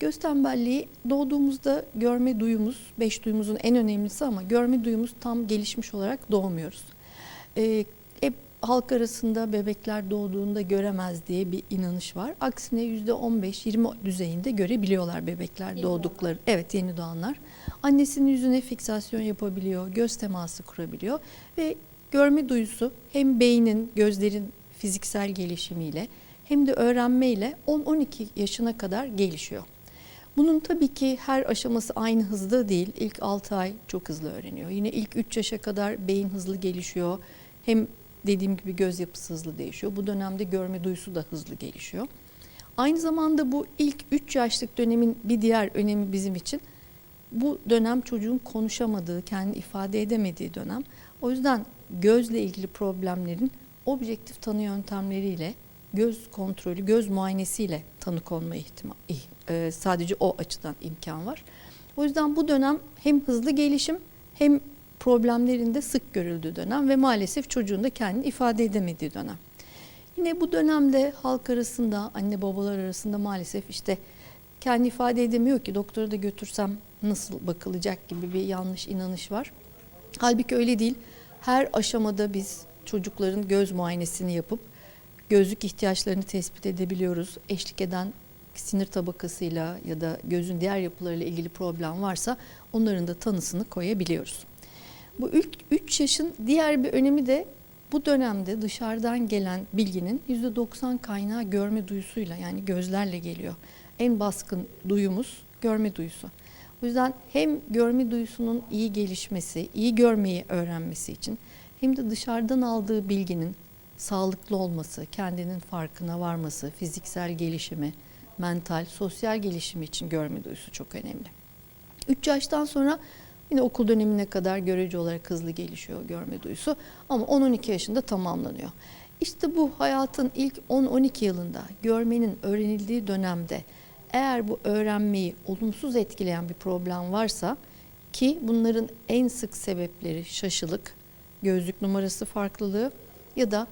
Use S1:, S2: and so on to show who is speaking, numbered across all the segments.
S1: göz tembelliği doğduğumuzda görme duyumuz, beş duyumuzun en önemlisi ama görme duyumuz tam gelişmiş olarak doğmuyoruz. Ee, hep halk arasında bebekler doğduğunda göremez diye bir inanış var. Aksine %15-20 düzeyinde görebiliyorlar bebekler
S2: Yeni
S1: doğdukları. Evet yeni doğanlar. Annesinin yüzüne fiksasyon yapabiliyor, göz teması kurabiliyor ve görme duyusu hem beynin, gözlerin fiziksel gelişimiyle hem de öğrenmeyle 10-12 yaşına kadar gelişiyor. Bunun tabii ki her aşaması aynı hızda değil. İlk 6 ay çok hızlı öğreniyor. Yine ilk 3 yaşa kadar beyin hızlı gelişiyor. Hem dediğim gibi göz yapısı hızlı değişiyor. Bu dönemde görme duyusu da hızlı gelişiyor. Aynı zamanda bu ilk 3 yaşlık dönemin bir diğer önemi bizim için bu dönem çocuğun konuşamadığı, kendini ifade edemediği dönem. O yüzden gözle ilgili problemlerin objektif tanı yöntemleriyle, göz kontrolü, göz muayenesiyle tanı konma ihtimali, e, sadece o açıdan imkan var. O yüzden bu dönem hem hızlı gelişim hem problemlerin de sık görüldüğü dönem ve maalesef çocuğun da kendini ifade edemediği dönem. Yine bu dönemde halk arasında, anne babalar arasında maalesef işte kendi ifade edemiyor ki doktora da götürsem nasıl bakılacak gibi bir yanlış inanış var. Halbuki öyle değil. Her aşamada biz çocukların göz muayenesini yapıp gözlük ihtiyaçlarını tespit edebiliyoruz. Eşlik eden sinir tabakasıyla ya da gözün diğer yapılarıyla ilgili problem varsa onların da tanısını koyabiliyoruz. Bu ilk 3 yaşın diğer bir önemi de bu dönemde dışarıdan gelen bilginin %90 kaynağı görme duyusuyla yani gözlerle geliyor. En baskın duyumuz görme duyusu. O yüzden hem görme duyusunun iyi gelişmesi, iyi görmeyi öğrenmesi için hem de dışarıdan aldığı bilginin sağlıklı olması, kendinin farkına varması, fiziksel gelişimi, mental, sosyal gelişimi için görme duyusu çok önemli. 3 yaştan sonra yine okul dönemine kadar görece olarak hızlı gelişiyor görme duyusu ama 10-12 yaşında tamamlanıyor. İşte bu hayatın ilk 10-12 yılında görmenin öğrenildiği dönemde eğer bu öğrenmeyi olumsuz etkileyen bir problem varsa ki bunların en sık sebepleri şaşılık, gözlük numarası farklılığı ya da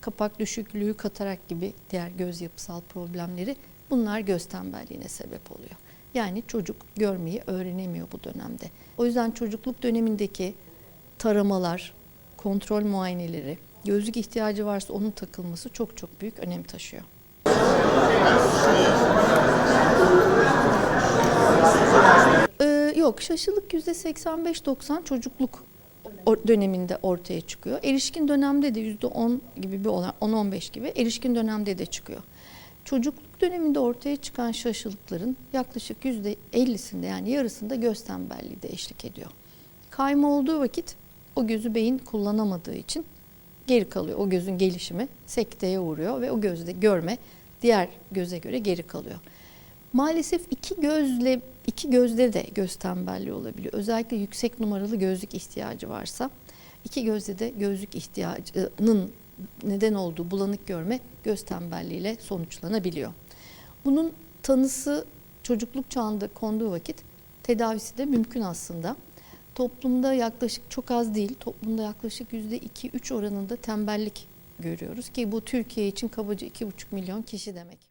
S1: kapak düşüklüğü, katarak gibi diğer göz yapısal problemleri bunlar göz tembelliğine sebep oluyor. Yani çocuk görmeyi öğrenemiyor bu dönemde. O yüzden çocukluk dönemindeki taramalar, kontrol muayeneleri, gözlük ihtiyacı varsa onun takılması çok çok büyük önem taşıyor. Ee, yok şaşılık yüzde 85-90 çocukluk o- döneminde ortaya çıkıyor. Erişkin dönemde de yüzde 10 gibi bir olan 10-15 gibi erişkin dönemde de çıkıyor. Çocukluk döneminde ortaya çıkan şaşılıkların yaklaşık yüzde 50'sinde yani yarısında göz tembelliği de eşlik ediyor. Kayma olduğu vakit o gözü beyin kullanamadığı için geri kalıyor. O gözün gelişimi sekteye uğruyor ve o gözde görme diğer göze göre geri kalıyor. Maalesef iki gözle iki gözde de göz tembelliği olabiliyor. Özellikle yüksek numaralı gözlük ihtiyacı varsa iki gözde de gözlük ihtiyacının neden olduğu bulanık görme göz tembelliğiyle sonuçlanabiliyor. Bunun tanısı çocukluk çağında konduğu vakit tedavisi de mümkün aslında. Toplumda yaklaşık çok az değil, toplumda yaklaşık yüzde iki üç oranında tembellik görüyoruz ki bu Türkiye için kabaca iki buçuk milyon kişi demek.